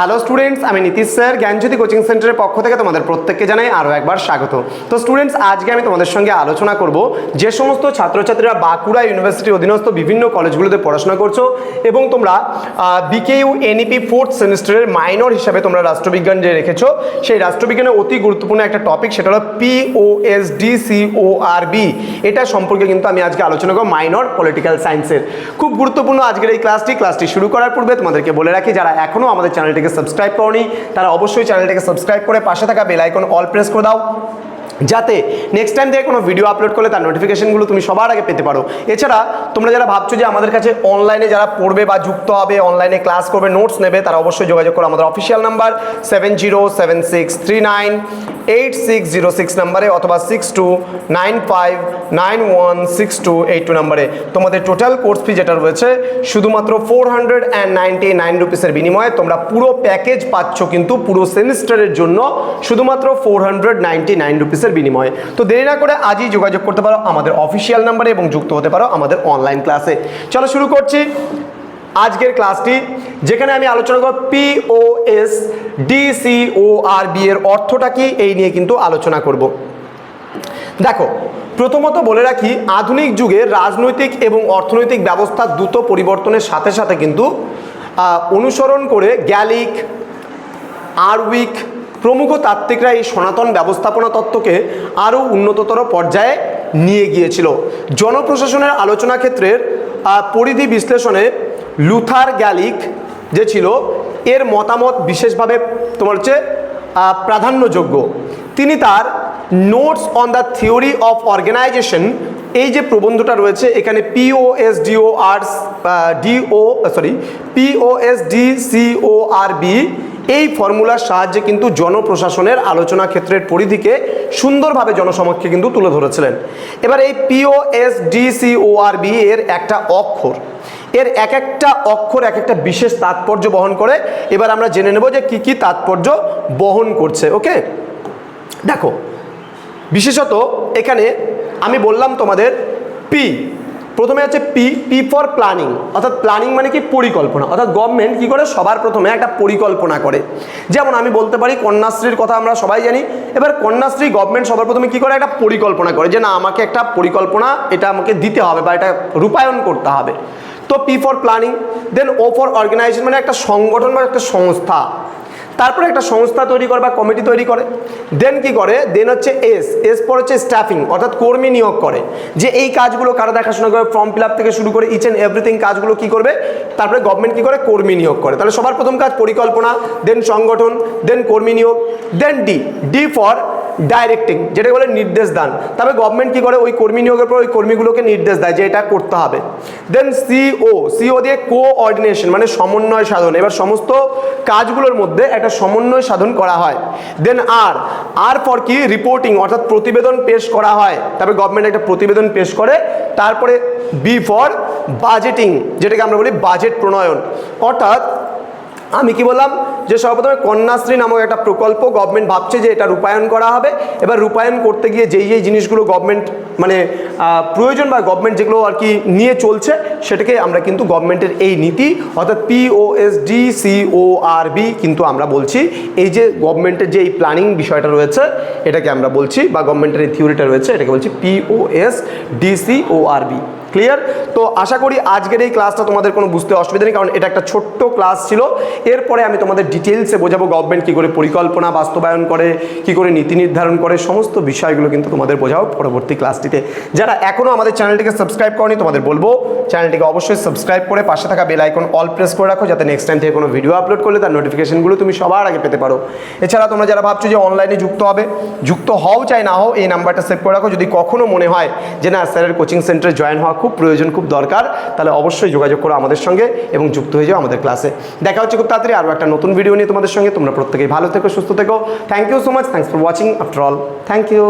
Hello students আমি Nitish sir, জ্ঞানজ্যোতি coaching সেন্টারের পক্ষ থেকে তোমাদের প্রত্যেককে জানাই আরও একবার স্বাগত। তো স্টুডেন্টস আজকে আমি তোমাদের সঙ্গে আলোচনা করব যে সমস্ত ছাত্রছাত্রীরা বাঁকুড়া ইউনিভার্সিটির অধীনস্থ বিভিন্ন কলেজগুলোতে পড়াশোনা করছ এবং তোমরা বিকেইউ এনইপি ফোর্থ সেমিস্টারের মাইনর হিসাবে তোমরা রাষ্ট্রবিজ্ঞান যে রেখেছো, সেই রাষ্ট্রবিজ্ঞানের অতি গুরুত্বপূর্ণ একটা টপিক সেটা হলো পিওএসডিসিওআরবি এটা সম্পর্কে কিন্তু আমি আজকে আলোচনা করব মাইনর পলিটিক্যাল সায়েন্সের খুব গুরুত্বপূর্ণ আজকের এই ক্লাসটি ক্লাসটি শুরু করার পূর্বে তোমাদেরকে বলে রাখি, যারা এখনও আমাদের চ্যানেলটিকে সাবস্ক্রাইব করনি, তারা অবশ্যই চ্যানেলটাকে সাবস্ক্রাইব করে পাশে থাকা বেল আইকন অল প্রেস করে দাও। যাতে নেক্সট টাইম থেকে কোনো ভিডিও আপলোড করলে তার নোটিফিকেশনগুলো তুমি সবার আগে পেতে পারো। এছাড়া, তোমরা যারা ভাবছ যে আমাদের কাছে অনলাইনে যারা পড়বে বা যুক্ত হবে অনলাইনে ক্লাস করবে নোটস নেবে, তারা অবশ্যই যোগাযোগ করো আমাদের official number seven zero seven six three nine eight six zero six নাম্বারে অথবা six two nine five nine one six two eight two নাম্বারে। তোমাদের টোটাল কোর্স ফি যেটা রয়েছে, শুধুমাত্র four hundred and ninety nine রুপিসের বিনিময়ে তোমরা পুরো প্যাকেজ পাচ্ছ কিন্তু পুরো সেমিস্টারের জন্য শুধুমাত্র ফোর হান্ড্রেড নাইনটি নাইন রুপিসের বিনিময়ে। তো দেরি না করে আজই যোগাযোগ করতে পারো আমাদের অফিসিয়াল নাম্বারে এবং যুক্ত হতে পারো আমাদের অনলাইন ক্লাসে চলো শুরু করছি। আজকের ক্লাসটি, যেখানে আমি আলোচনা করব পিওএস বি এর অর্থটা কি, এই নিয়ে কিন্তু আলোচনা করব। দেখো, প্রথমত বলে রাখি, আধুনিক যুগে রাজনৈতিক এবং অর্থনৈতিক ব্যবস্থা দ্রুত পরিবর্তনের সাথে সাথে কিন্তু অনুসরণ করে গ্যালিক, আরউইক প্রমুখ তাত্ত্বিকরা এই সনাতন ব্যবস্থাপনা তত্ত্বকে আরও উন্নততর পর্যায়ে নিয়ে গিয়েছিল। জনপ্রশাসনের আলোচনা ক্ষেত্রের পরিধি বিশ্লেষণে লুথার গ্যালিক যে ছিল, এর মতামত বিশেষভাবে তোমার হচ্ছে প্রাধান্যযোগ্য। তিনি তার notes on the theory of organisation এই যে প্রবন্ধটা রয়েছে, এখানে POS DO arts DO sorry POS D CO R B এই ফর্মুলার সাহায্যে কিন্তু জনপ্রশাসনের আলোচনা ক্ষেত্রের পরিধিকে সুন্দরভাবে জনসমক্ষে কিন্তু তুলে ধরেছিলেন। এবার এই পিওএস ডিসিওআরবি এর একটা অক্ষর। এর এক একটা অক্ষর, এক একটা বিশেষ তাৎপর্য বহন করে। এবার আমরা জেনে নেব যে কি কি তাৎপর্য বহন করছে, ওকে? দেখো, বিশেষত এখানে আমি বললাম তোমাদের পি প্রথমে হচ্ছে পি পি ফর প্ল্যানিং অর্থাৎ প্ল্যানিং মানে কি? পরিকল্পনা। অর্থাৎ গভর্নমেন্ট কি করে? সবার প্রথমে একটা পরিকল্পনা করে। যেমন আমি বলতে পারি, কন্যাশ্রীর কথা আমরা সবাই জানি। এবার কন্যাশ্রী গভর্নমেন্ট সবার প্রথমে কি করে? একটা পরিকল্পনা করে যে, না, আমাকে একটা পরিকল্পনা, এটা আমাকে দিতে হবে বা এটা রূপায়ণ করতে হবে। তো P for planning then O for organisation মানে একটা সংগঠন বা একটা সংস্থা। তারপরে একটা সংস্থা তৈরি করে বা কমিটি তৈরি করে। দেন কি করে? দেন হচ্ছে এস এস পর হচ্ছে স্টাফিং অর্থাৎ কর্মী নিয়োগ করে। যে এই কাজগুলো কারা দেখাশোনা করে ফর্ম ফিল থেকে শুরু করে ইচ অ্যান্ড এভরিথিং কাজগুলো কি করবে? তারপরে গভর্নমেন্ট কি করে? কর্মী নিয়োগ করে। তাহলে সবার প্রথম কাজ পরিকল্পনা দেন সংগঠন দেন কর্মী নিয়োগ then D D for directing যেটা বলে নির্দেশ দান। তবে গভর্নমেন্ট কি করে? ওই কর্মী নিয়োগের পর ওই কর্মীগুলোকে নির্দেশ দেয় যে এটা করতে হবে। দেন সিও সিও দিয়ে কোঅর্ডিনেশন মানে সমন্বয় সাধন। এবার সমস্ত কাজগুলোর মধ্যে একটা সমন্বয় সাধন করা হয়। দেন আর আর পর কি? রিপোর্টিং অর্থাৎ প্রতিবেদন পেশ করা হয়। তারপরে গভর্নমেন্ট একটা প্রতিবেদন পেশ করে। তারপরে বি ফর বাজেটিং যেটাকে আমরা বলি বাজেট প্রণয়ন। অর্থাৎ আমি কি বললাম? যে সর্বপ্রথমে কন্যাশ্রী নামক একটা প্রকল্প গভর্নমেন্ট ভাবছে যে এটা রূপায়ণ করা হবে। এবার রূপায়ণ করতে গিয়ে যেই যেই জিনিসগুলো গভর্নমেন্ট মানে প্রয়োজন বা গভর্নমেন্ট যেগুলো আর কি নিয়ে চলছে, সেটাকে আমরা কিন্তু গভর্নমেন্টের এই নীতি, অর্থাৎ পিওএস ডি সিওআর বি কিন্তু আমরা বলছি। এই যে গভর্নমেন্টের যে এই প্ল্যানিং বিষয়টা রয়েছে, এটাকে আমরা বলছি, বা গভর্নমেন্টের এই থিওরিটা রয়েছে, এটাকে বলছি পিওএস ডিসিওআর বি ক্লিয়ার তো আশা করি আজকের এই ক্লাসটা তোমাদের কোনো বুঝতে অসুবিধা নেই, কারণ এটা একটা ছোট্ট ক্লাস ছিল। এরপরে আমি তোমাদের ডিটেলসে বোঝাবো গভর্নমেন্ট কী করে পরিকল্পনা বাস্তবায়ন করে, কি করে নীতি নির্ধারণ করে, সমস্ত বিষয়গুলো কিন্তু তোমাদের বোঝাবো পরবর্তী ক্লাসটিতে যারা এখনও আমাদের চ্যানেলটিকে সাবস্ক্রাইব করেনি, তোমাদের বলব চ্যানেলটিকে অবশ্যই সাবস্ক্রাইব করে পাশে থাকা বেল আইকন অল প্রেস করে রাখো, যাতে নেক্সট টাইম থেকে কোনো ভিডিও আপলোড করলে তার নোটিফিকেশনগুলো তুমি সবার আগে পেতে পারো। এছাড়া তোমরা যারা ভাবছ যে অনলাইনে যুক্ত হবে, যুক্ত হও চাই না হও, এই নাম্বারটা সেভ করে রাখো। যদি কখনো মনে হয় যে না স্যারের কোচিং সেন্টারে জয়েন হওয়া খুব প্রয়োজন, খুব দরকার, তাহলে অবশ্যই যোগাযোগ করো আমাদের সঙ্গে এবং যুক্ত হয়ে যাও আমাদের ক্লাসে দেখা হচ্ছে খুব তাড়াতাড়ি আরও একটা নতুন ভিডিও নিয়ে তোমাদের সঙ্গে। তোমরা প্রত্যেকেই ভালো থেকো, সুস্থ থেকো। Thank you so much thanks for watching after all thank you